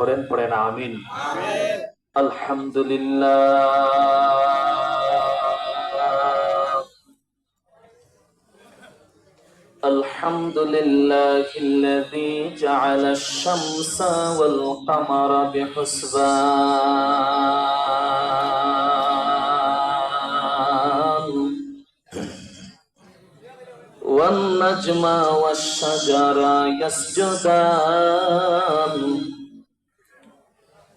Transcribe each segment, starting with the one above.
করেন পড়েন আমিন আলহামদুলিল্লাহ الحمد لله الذي جعل الشمس والقمر بحسبان والنجم والشجر يسجدان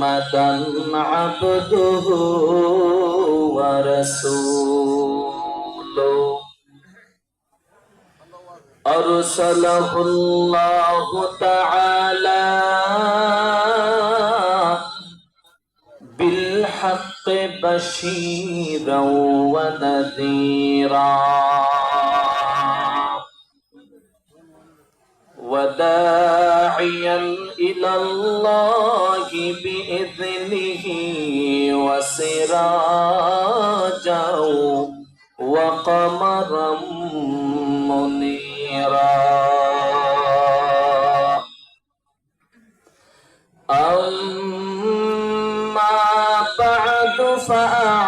محمدا عبده ورسوله. أرسله الله تعالى بالحق بشيرا ونذيرا. وداعيا إلى الله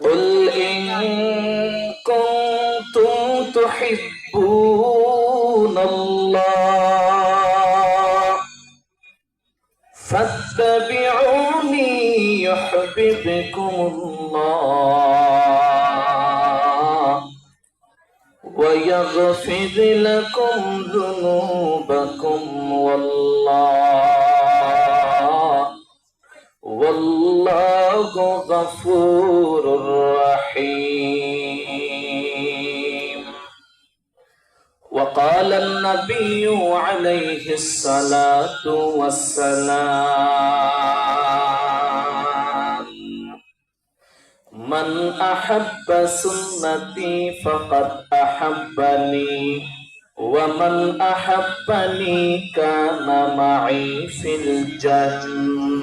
قل إن كنتم تحبون الله فاتبعوني يحببكم الله ويغفر لكم ذنوبكم والله والله غفور وقال النبي عليه الصلاة والسلام. من أحب سنتي فقد أحبني ومن أحبني كان معي في الجنة.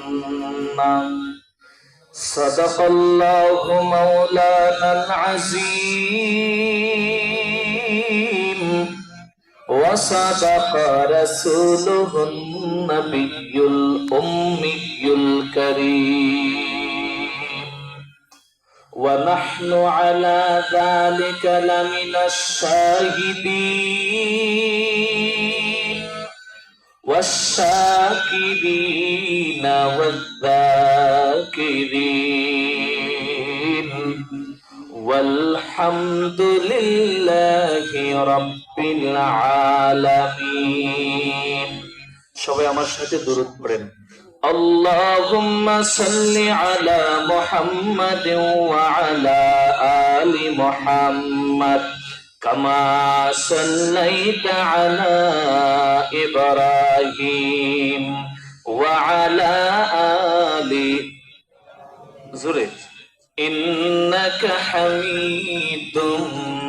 صدق الله مولانا العظيم وصدق رسوله النبي الأمي الكريم ونحن على ذلك لمن الشاهدين. والشاكرين والذاكرين. والحمد لله رب সবাই আমার সাথে দূরত পড়েন। আল্লাহুম্মা সাল্লি আলা মুহাম্মাদ আলি মুহাম্মাদ। কামা সাল্লাইতা আলা ইব্রাহিম ওয়া আলা আলি। হামিদুম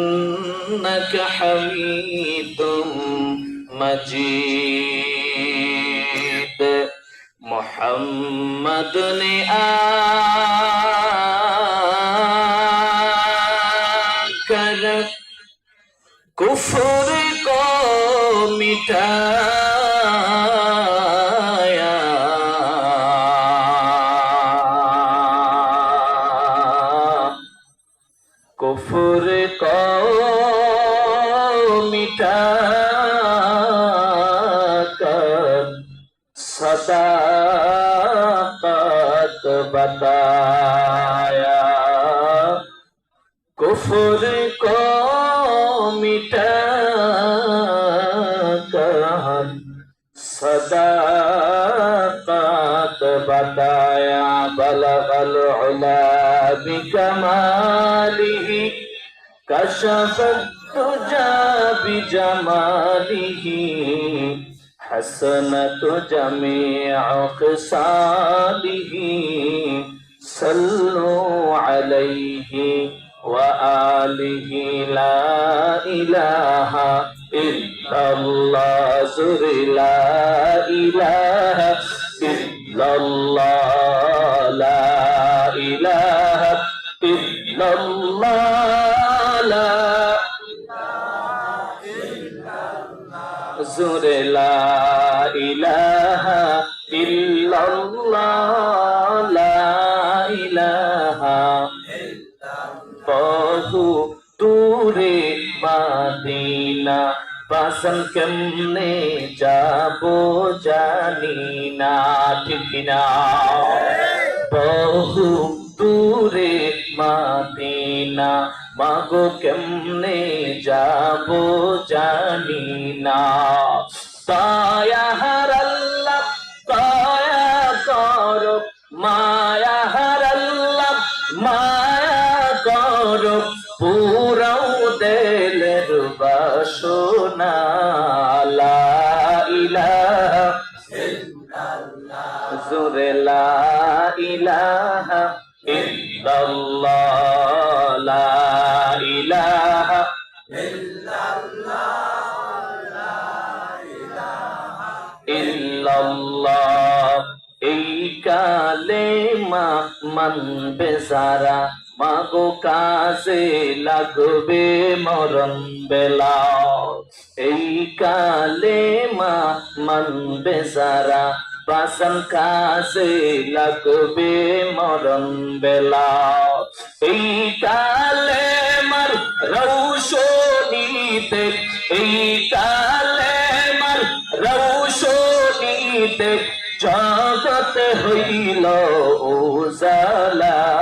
إنك حميد مجيد محمد آخر كفر کو مٹا ताकत बताया कुफर को मिटा कर सदा ताकत बताया बलगल उला बिकमाली कशफ तुजा बिजमाली حسنة جميع خصاله صلوا عليه وآله لا إله إلا الله زر لا إله إلا الله. ইলাহা ইল্লাল্লাহ, লা ইলাহা বহু দূরে মাদিনা, বাসন কেমনে যাব জানি না, ঠিক না বহু দূরে মাদিনা, মাগো কেমনে যাব জানি না। তায়া দেলের বাসনা, লা ইলাহা জোরে লা ইলাহা ইল্লাল্লাহ, লা ইলাহা ইল্লাল্লাহ। এই কালে মা মানবে সারা মাগো কাজে লাগবে মরণ বেলা। এই কালে মা মানবে সারা বাসন কাজে লাগবে মরণ বেলা। এই কালে মার রৌশনীতে, এই কালে মার রৌশনীতে জগত হইল উজালা। লা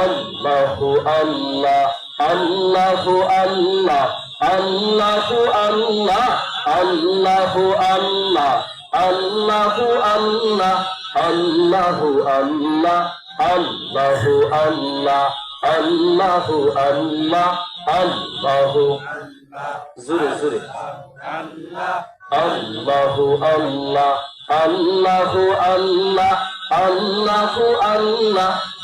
আল্লাহু আল্লাহ আল্লাহু আল্লাহ আল্লাহু আল্লাহ আল্লাহু আল্লাহ আল্লাহু আল্লাহ আল্লাহু আল্লাহ আল্লাহু আল্লাহ আল্লাহু আল্লাহ আল্লাহু আল্লাহ জোরে জোরে আল্লাহু আল্লাহ আল্লাহু আল্লাহ আল্লাহু আল্লাহ